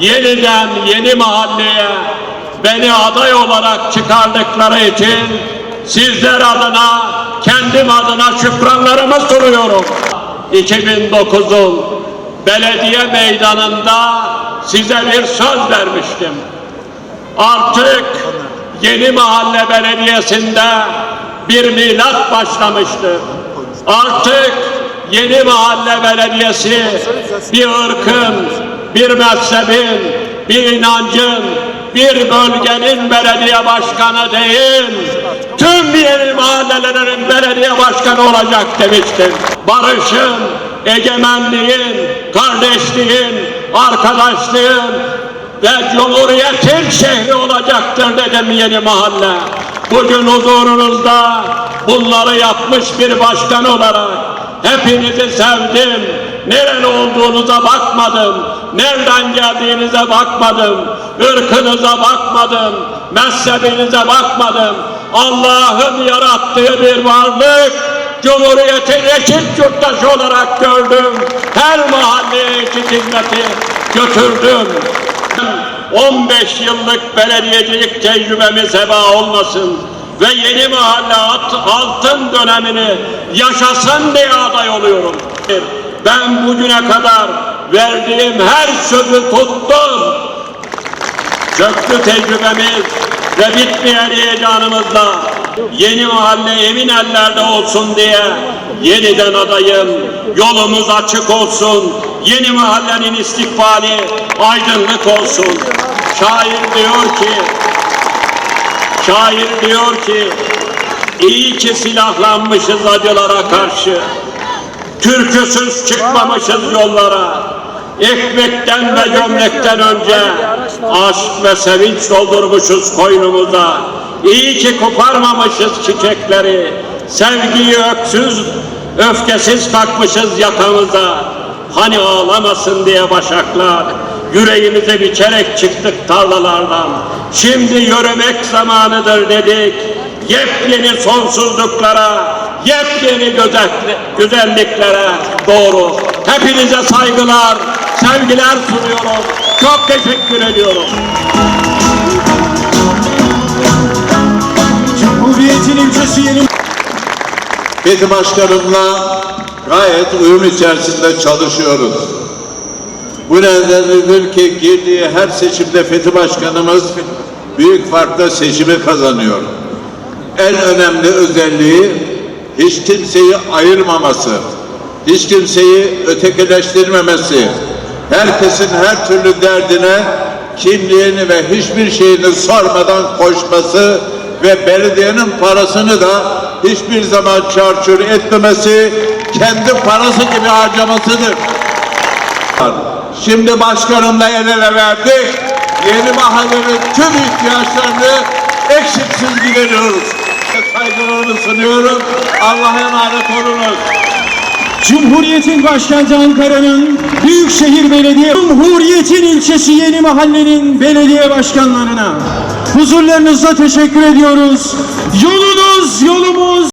yeniden yeni mahalleye beni aday olarak çıkardıkları için sizler adına, kendim adına şükranlarımı sunuyorum. 2009'un belediye meydanında size bir söz vermiştim. Artık yeni mahalle belediyesinde bir milat başlamıştır. Artık yeni mahalle belediyesi bir ırkın, bir mezhebin, bir inancın, bir bölgenin belediye başkanı değil, tüm yeni mahallelerin belediye başkanı olacak demiştim. Barışın, egemenliğin, kardeşliğin, arkadaşlığın ve Cumhuriyet'in şehri olacaktır dedim yeni mahalle. Bugün huzurunuzda bunları yapmış bir başkan olarak hepinizi sevdim. Nereli olduğunuza bakmadım. Nereden geldiğinize bakmadım. ırkınıza bakmadım. Mezhebinize bakmadım. Allah'ın yarattığı bir varlık Cumhuriyet'in eşit yurttaşı olarak gördüm. Her mahalleye eşit hizmeti götürdüm. 15 yıllık belediyecilik tecrübemiz heba olmasın ve yeni mahalle alt- altın dönemini yaşasın diye aday oluyorum. Ben bugüne kadar verdiğim her sözü tuttum. Köklü tecrübemiz ve bitmeyen heyecanımızla yeni mahalle emin ellerde olsun diye yeniden adayım. Yolumuz açık olsun. Yeni mahallenin istikbali aydınlık olsun. Şair diyor ki Şair diyor ki iyi ki silahlanmışız acılara karşı. Türküsüz çıkmamışız yollara. Ekmekten ve gömlekten önce aşk ve sevinç doldurmuşuz koynumuza. İyi ki koparmamışız çiçekleri. Sevgiyi öksüz, öfkesiz takmışız yakamıza. Hani ağlamasın diye başaklar. Yüreğimize biçerek çıktık tarlalardan. Şimdi yürümek zamanıdır dedik. Yepyeni sonsuzluklara, yepyeni güzel- güzelliklere doğru. Hepinize saygılar, sevgiler sunuyorum. Çok teşekkür ediyorum. Cumhuriyetin ilçesi yeni Fethi Başkanımla gayet uyum içerisinde çalışıyoruz. Bu nedenledir ki girdiği her seçimde Fethi Başkanımız büyük farkla seçimi kazanıyor. En önemli özelliği hiç kimseyi ayırmaması, hiç kimseyi ötekileştirmemesi, herkesin her türlü derdine kimliğini ve hiçbir şeyini sormadan koşması ve belediyenin parasını da hiçbir zaman çarçur etmemesi, kendi parası gibi harcamasıdır. Şimdi başkanımla el ele verdik. Yeni mahallenin tüm ihtiyaçlarını eksiksiz gideriyoruz. Saygılarımı sunuyorum. Allah'a emanet olunuz. Cumhuriyetin başkenti Ankara'nın Büyükşehir Belediye Cumhuriyetin ilçesi Yeni Mahallenin belediye başkanlarına huzurlarınızda teşekkür ediyoruz. Yolunuz yolumuz